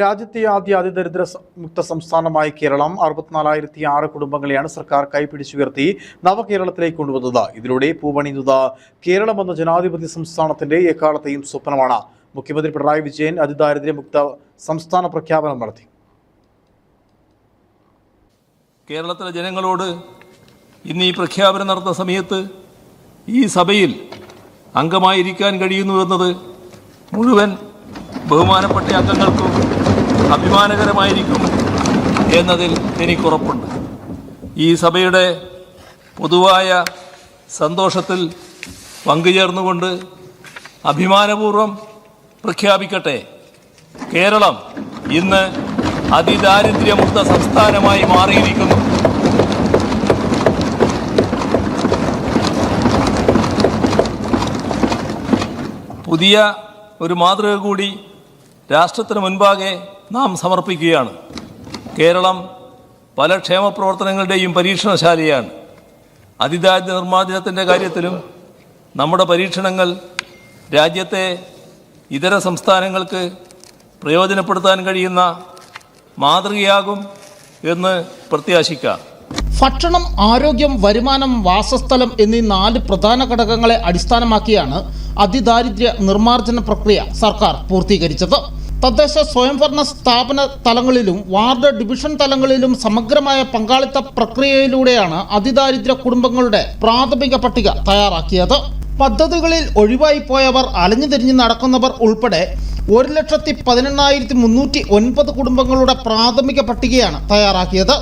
രാജ്യത്തെ ആദ്യ അതിദരിദ്ര മുക്ത സംസ്ഥാനമായ കേരളം അറുപത്തിനാലായിരത്തി ആറ് കുടുംബങ്ങളെയാണ് സർക്കാർ കൈപിടിച്ചുയർത്തി നവകേരളത്തിലേക്ക് കൊണ്ടുവന്നത്. ഇതിലൂടെ പൂവണിയുന്നത് കേരളം എന്ന ജനാധിപത്യ സംസ്ഥാനത്തിന്റെ എക്കാലത്തെയും സ്വപ്നമാണ്. മുഖ്യമന്ത്രി പിണറായി വിജയൻ അതിദാരിദ്ര്യമുക്ത സംസ്ഥാന പ്രഖ്യാപനം നടത്തി. കേരളത്തിലെ ജനങ്ങളോട് ഇന്ന് ഈ പ്രഖ്യാപനം നടത്തുന്ന സമയത്ത് ഈ സഭയിൽ അംഗമായിരിക്കാൻ കഴിയുന്നുവെന്നത് മുഴുവൻ ബഹുമാനപ്പെട്ട അംഗങ്ങൾക്കും അഭിമാനകരമായിരിക്കും എന്നതിൽ എനിക്കുറപ്പുണ്ട്. ഈ സഭയുടെ പൊതുവായ സന്തോഷത്തിൽ പങ്കുചേർന്നുകൊണ്ട് അഭിമാനപൂർവം പ്രഖ്യാപിക്കട്ടെ. കേരളം ഇന്ന് അതിദാരിദ്ര്യമുക്ത സംസ്ഥാനമായി മാറിയിരിക്കുന്നു. പുതിയ ഒരു മാതൃക കൂടി രാഷ്ട്രത്തിന് മുൻപാകെ നാം സമർപ്പിക്കുകയാണ്. കേരളം പല ക്ഷേമ പ്രവർത്തനങ്ങളുടെയും പരീക്ഷണശാലയാണ്. അതിദാരിദ്ര്യ നിർമ്മാർജനത്തിന്റെ കാര്യത്തിലും നമ്മുടെ പരീക്ഷണങ്ങൾ രാജ്യത്തെ ഇതര സംസ്ഥാനങ്ങൾക്ക് പ്രയോജനപ്പെടുത്താൻ കഴിയുന്ന മാതൃകയാകും എന്ന് പ്രത്യാശിക്കാം. ഭക്ഷണം ആരോഗ്യം വരുമാനം വാസസ്ഥലം എന്നീ നാല് പ്രധാന ഘടകങ്ങളെ അടിസ്ഥാനമാക്കിയാണ് അതിദാരിദ്ര്യ നിർമ്മാർജന പ്രക്രിയ സർക്കാർ പൂർത്തീകരിച്ചത്. തദ്ദേശ സ്വയംഭരണ സ്ഥാപന തലങ്ങളിലും വാർഡ് ഡിവിഷൻ തലങ്ങളിലും സമഗ്രമായ പങ്കാളിത്ത പ്രക്രിയയിലൂടെയാണ് അതിദാരിദ്ര്യ കുടുംബങ്ങളുടെ പ്രാഥമിക പട്ടിക തയ്യാറാക്കിയത്. പദ്ധതികളിൽ ഒഴിവായി പോയവർ അലഞ്ഞു തിരിഞ്ഞ് നടക്കുന്നവർ ഉൾപ്പെടെ ഒരു ലക്ഷത്തി പതിനെണ്ണായിരത്തി മുന്നൂറ്റി ഒൻപത് കുടുംബങ്ങളുടെ പ്രാഥമിക പട്ടികയാണ് തയ്യാറാക്കിയത്.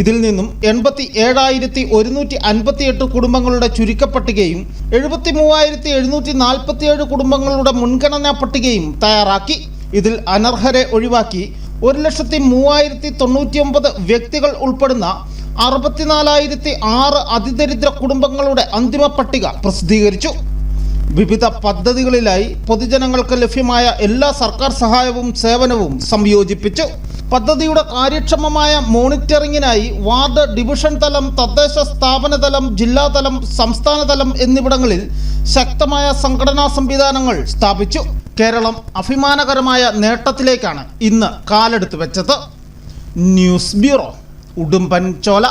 ഇതിൽ നിന്നും എൺപത്തി ഏഴായിരത്തി ഒരുന്നൂറ്റി അൻപത്തി എട്ട് കുടുംബങ്ങളുടെ ചുരുക്കപ്പട്ടികയും എഴുപത്തി മൂവായിരത്തി എഴുന്നൂറ്റി നാൽപ്പത്തി ഏഴ് കുടുംബങ്ങളുടെ മുൻഗണനാ പട്ടികയും തയ്യാറാക്കി. ഇതിൽ അനർഹരെ ഒഴിവാക്കി ഒരു ലക്ഷത്തി മൂവായിരത്തി തൊണ്ണൂറ്റി ഒമ്പത് വ്യക്തികൾ ഉൾപ്പെടുന്ന അറുപത്തിനാലായിരത്തി ആറ് അതിദരിദ്ര കുടുംബങ്ങളുടെ അന്തിമ പട്ടിക പ്രസിദ്ധീകരിച്ചു. വിവിധ പദ്ധതികളിലായി പൊതുജനങ്ങൾക്ക് ലഭ്യമായ എല്ലാ സർക്കാർ സഹായവും സേവനവും സംയോജിപ്പിച്ചു. പദ്ധതിയുടെ കാര്യക്ഷമമായ മോണിറ്ററിംഗിനായി വാർഡ് ഡിവിഷൻ തലം തദ്ദേശ സ്ഥാപന തലം ജില്ലാതലം സംസ്ഥാന തലം എന്നിവിടങ്ങളിൽ ശക്തമായ സംഘടനാ സംവിധാനങ്ങൾ സ്ഥാപിച്ചു. കേരളം അഭിമാനകരമായ നേട്ടത്തിലേക്കാണ് ഇന്ന് കാലെടുത്ത് വെച്ചത്. ന്യൂസ് ബ്യൂറോ ഉടുമ്പൻ ചോല